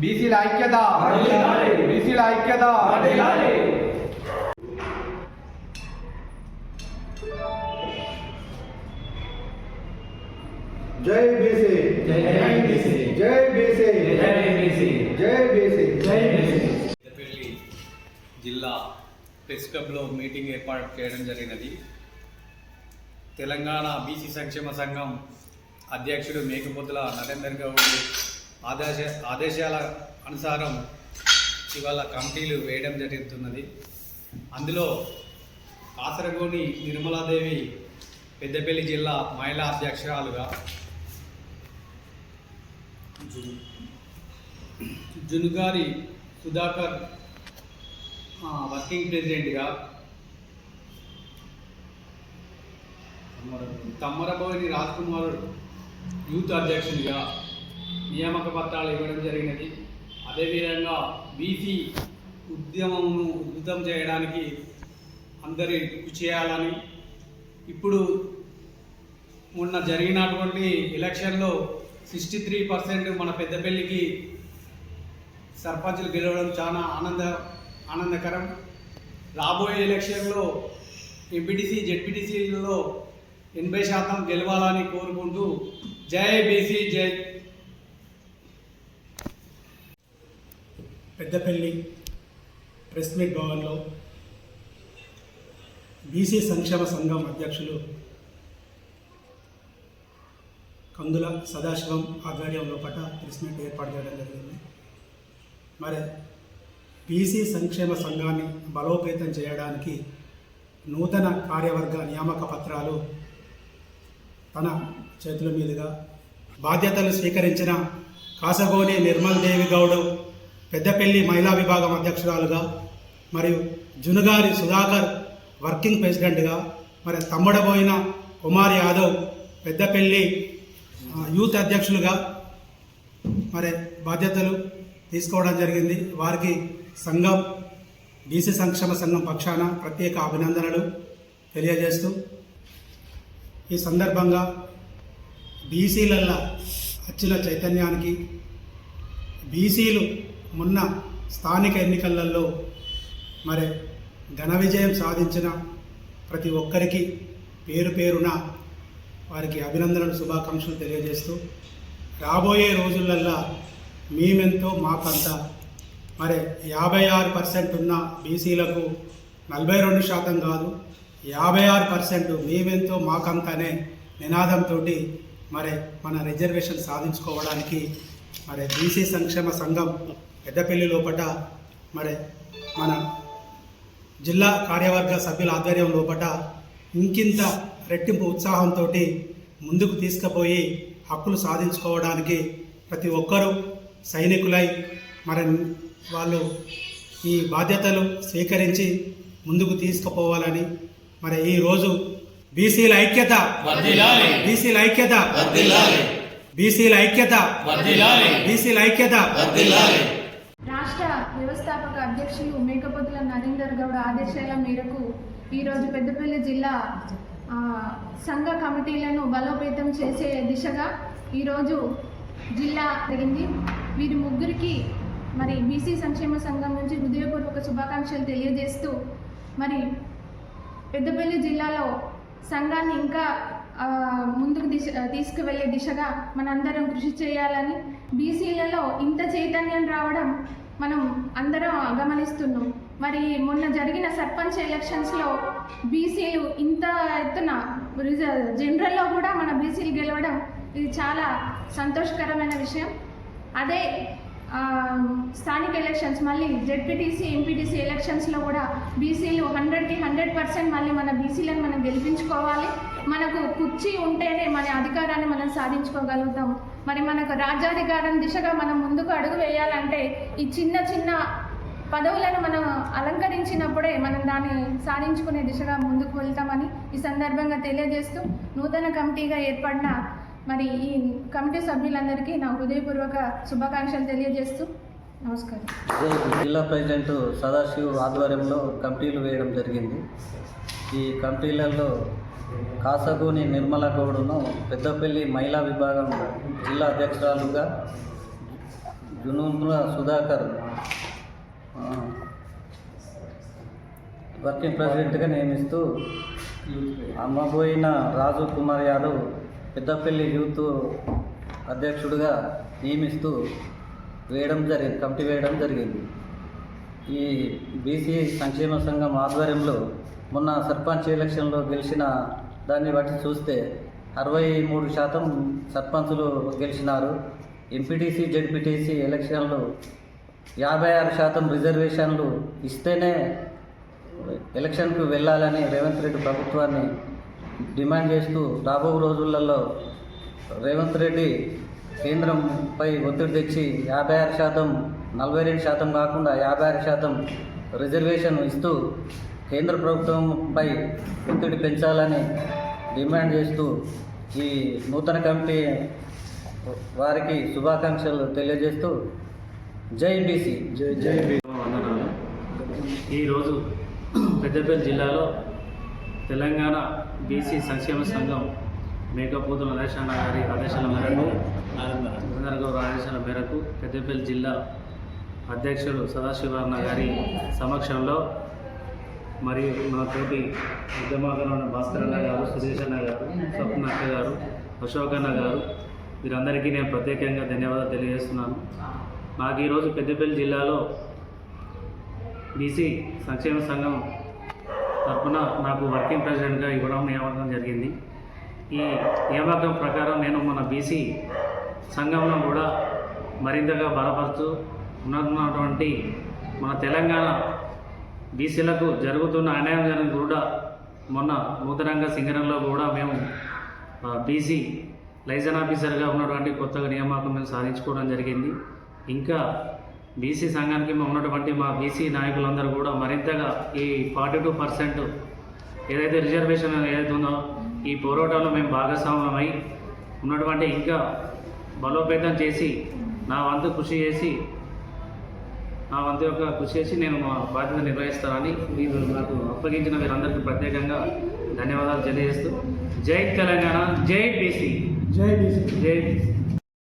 బీసీల ఐక్యత బీసీల ఐక్యత జై బీసీ జై బీసీ జై బీసీ ప్రెస్ క్లబ్లో మీటింగ్ ఏర్పాటు చేయడం జరిగినది. తెలంగాణ బీసీ సంక్షేమ సంఘం అధ్యక్షుడు మేకపోతుల నరేందర్ గౌడ్ ఆదేశ ఆదేశాల అనుసారం ఇవాళ కమిటీలు వేయడం జరుగుతున్నది. అందులో కాసరగోని నిర్మలాదేవి పెద్దపల్లి జిల్లా మహిళా అధ్యక్షురాలుగా జు- జునుగారి సుధాకర్ వర్కింగ్ ప్రెసిడెంట్గా. తమ్మరబోయిని రాజ్ కుమార్ యూత్ అధ్యక్షునిగా నియామక పత్రాలు ఇవ్వడం జరిగినది. అదేవిధంగా బీసీ ఉద్యమంను ఉద్ధం చేయడానికి అందరి కృషి చేయాలని. ఇప్పుడు మొన్న జరిగినటువంటి ఎలక్షన్లో సిక్స్టీ త్రీ పర్సెంట్ మన పెద్దపల్లికి సర్పంచులు గెలవడం చాలా ఆనంద. ఆనందకరం. రాబోయే ఎలక్షన్లో ఎంపీటీసీ జెడ్పీటీసీలలో ఎనభై శాతం గెలవాలని కోరుకుంటూ జై బీసీ జై పెద్దపల్లి ప్రెస్ మీట్ భవన్లో బీసీ సంక్షేమ సంఘం అధ్యక్షులు కందుల సదాశివం ఆధ్వర్యంలో పట్ల ప్రెస్ మీట్ ఏర్పాటు చేయడం జరిగింది. మరి బీసీ సంక్షేమ సంఘాన్ని బలోపేతం చేయడానికి నూతన కార్యవర్గ నియామక పత్రాలు తన చేతుల మీదుగా బాధ్యతలు స్వీకరించిన కాసగోని నిర్మల్ దేవి గౌడ్ పెద్దపల్లి మహిళా విభాగం అధ్యక్షురాలుగా మరియు జునుగారి సుధాకర్ వర్కింగ్ ప్రెసిడెంట్గా మరి తమ్ముడబోయిన కుమార్ యాదవ్ పెద్దపల్లి యూత్ అధ్యక్షులుగా మరి బాధ్యతలు తీసుకోవడం జరిగింది. వారికి సంఘం బీసీ సంక్షేమ సంఘం పక్షాన ప్రత్యేక అభినందనలు తెలియజేస్తూ ఈ సందర్భంగా బీసీలల్లో వచ్చిన చైతన్యానికి బీసీలు మొన్న స్థానిక ఎన్నికలలో మరి ఘన విజయం సాధించిన ప్రతి ఒక్కరికి పేరు పేరున వారికి అభినందనలు శుభాకాంక్షలు తెలియజేస్తూ రాబోయే రోజులల్లా మేమెంతో మాకంతా మరి యాభై ఆరు పర్సెంట్ ఉన్న బీసీలకు నలభై రెండు శాతం కాదు యాభై ఆరు పర్సెంట్ మేమెంతో మాకంతనే నినాదంతో మరి మన రిజర్వేషన్ సాధించుకోవడానికి మరి బీసీ సంక్షేమ సంఘం పెద్దపల్లి లోపట మరి మన జిల్లా కార్యవర్గ సభ్యుల ఆధ్వర్యం లోపట ఇంకింత రెట్టింపు ఉత్సాహంతో ముందుకు తీసుకుపోయి హక్కులు సాధించుకోవడానికి ప్రతి ఒక్కరూ సైనికులై మరి వాళ్ళు ఈ బాధ్యతలు స్వీకరించి ముందుకు తీసుకుపోవాలని. మరి ఈరోజు బీసీల ఐక్యత. బీసీల ఐక్యత. బీసీల ఐక్యత. బీసీల ఐక్యత. రాష్ట్ర వ్యవస్థాపక అధ్యక్షులు మేకపోతుల నరేందర్ గౌడ్ ఆదేశాల మేరకు ఈరోజు పెద్దపల్లి జిల్లా ఆ, సంఘ కమిటీలను బలోపేతం చేసే దిశగా ఈరోజు జిల్లా జరిగింది. వీరి ముగ్గురికి మరి బీసీ సంక్షేమ సంఘం నుంచి హృదయపూర్వక శుభాకాంక్షలు తెలియజేస్తూ మరి పెద్దపల్లి జిల్లాలో సంఘాన్ని ఇంకా ముందుకు దిశ తీసుకువెళ్ళే దిశగా మనందరం కృషి చేయాలని బీసీలలో ఇంత చైతన్యం రావడం మనం అందరం గమనిస్తున్నాం మరి మొన్న జరిగిన సర్పంచ్ ఎలక్షన్స్లో బీసీలు ఇంత ఎత్తున రిజ- జనరల్లో కూడా మన బీసీలు గెలవడం ఇది చాలా సంతోషకరమైన విషయం. అదే స్థానిక ఎలక్షన్స్ మళ్ళీ జెడ్పీటీసీ ఎంపీటీసీ ఎలక్షన్స్లో కూడా బీసీలు హండ్రెడ్కి హండ్రెడ్ పర్సెంట్ మళ్ళీ మన బీసీలను మనం గెలిపించుకోవాలి. మనకు కుర్చీ ఉంటేనే మన అధికారాన్ని మనం సాధించుకోగలుగుతాం. మరి మనకు రాజ్యాధికారం దిశగా మనం ముందుకు అడుగు వేయాలంటే ఈ చిన్న చిన్న పదవులను మనం అలంకరించినప్పుడే మనం దాన్ని సాధించుకునే దిశగా ముందుకు వెళ్తామని ఈ సందర్భంగా తెలియజేస్తూ నూతన కమిటీగా ఏర్పడిన మరి ఈ కమిటీ సభ్యులందరికీ నా హృదయపూర్వక శుభాకాంక్షలు తెలియజేస్తూ నమస్కారం. జిల్లా ప్రెసిడెంట్ సదాశివ్ ఆధ్వర్యంలో కమిటీలు వేయడం జరిగింది. ఈ కమిటీలలో కాసగోని నిర్మల గౌడును పెద్దపల్లి మహిళా విభాగం జిల్లా అధ్యక్షురాలుగా జునూన్ల సుధాకర్ వర్కింగ్ ప్రెసిడెంట్గా నియమిస్తూ అమ్మబోయిన రాజు కుమార్ యాదవ్ పెద్దపల్లి యూత్ అధ్యక్షుడిగా నియమిస్తూ వేయడం జరిగింది కమిటీ వేయడం జరిగింది. ఈ బీసీ సంక్షేమ సంఘం ఆధ్వర్యంలో మొన్న సర్పంచ్ ఎలక్షన్లో గెలిచిన దాన్ని బట్టి చూస్తే అరవై మూడు శాతం సర్పంచులు గెలిచినారు. ఎంపీటీసీ జెడ్పీటీసీ ఎలక్షన్లు యాభై ఆరు శాతం రిజర్వేషన్లు ఇస్తేనే ఎలక్షన్కు వెళ్ళాలని రేవంత్ రెడ్డి ప్రభుత్వాన్ని డిమాండ్ చేస్తూ రాబో రోజులలో రేవంత్ రెడ్డి కేంద్రంపై ఒత్తిడి తెచ్చి యాభై ఆరు శాతం నలభై రెండు శాతం కాకుండా యాభై ఆరు శాతం రిజర్వేషన్ ఇస్తూ కేంద్ర ప్రభుత్వంపై ఒత్తిడి పెంచాలని డిమాండ్ చేస్తూ ఈ నూతన కమిటీ వారికి శుభాకాంక్షలు తెలియజేస్తూ జై బీసీ. జై జై బీసీ. వందనాలు. ఈరోజు పెద్దపల్లి జిల్లాలో తెలంగాణ బీసీ సంక్షేమ సంఘం మేకపోతుల నరేషన్న గారి ఆదేశాల మేరకు నరేంద్ర గౌడ్ ఆదేశాల మేరకు పెద్దపల్లి జిల్లా అధ్యక్షుడు సదాశివరణ గారి సమక్షంలో మరియు మా తోటి ఉన్న భాస్కర్ అన్న గారు సురేష్ అన్న గారు స్వప్న అక్క గారు అశోక్ అన్న గారు వీరందరికీ నేను ప్రత్యేకంగా ధన్యవాదాలు తెలియజేస్తున్నాను. నాకు ఈరోజు పెద్దపల్లి జిల్లాలో బీసీ సంక్షేమ సంఘం తరఫున నాకు వర్కింగ్ ప్రెసిడెంట్గా ఇవ్వడం నియామకం జరిగింది. ఈ నియామకం ప్రకారం నేను మన బీసీ సంఘంలో కూడా మరింతగా బలపరుస్తూ ఉన్నటువంటి మన తెలంగాణ బీసీలకు జరుగుతున్న అన్యాయం జరిగిన కూడా మొన్న నూతనంగా సింగరంలో కూడా మేము బీసీ లైజన్ ఆఫీసర్గా ఉన్నటువంటి కొత్తగా నియామకం మేము సాధించుకోవడం జరిగింది. ఇంకా బీసీ సంఘానికి మేము ఉన్నటువంటి మా బీసీ నాయకులందరూ కూడా మరింతగా ఈ ఫార్టీ టూ పర్సెంట్ ఏదైతే రిజర్వేషన్ ఏదైతే ఉందో ఈ పోరాటంలో మేము భాగస్వామ్యమై ఉన్నటువంటి ఇంకా బలోపేతం చేసి నా వంతు కృషి చేసి నా వంతు యొక్క కృషి చేసి నేను మా బాధ్యత నిర్వహిస్తానని మీరు నాకు అప్పగించిన వీరందరికీ ప్రత్యేకంగా ధన్యవాదాలు తెలియజేస్తూ జై తెలంగాణ జై బీసీ జై బీసీ జై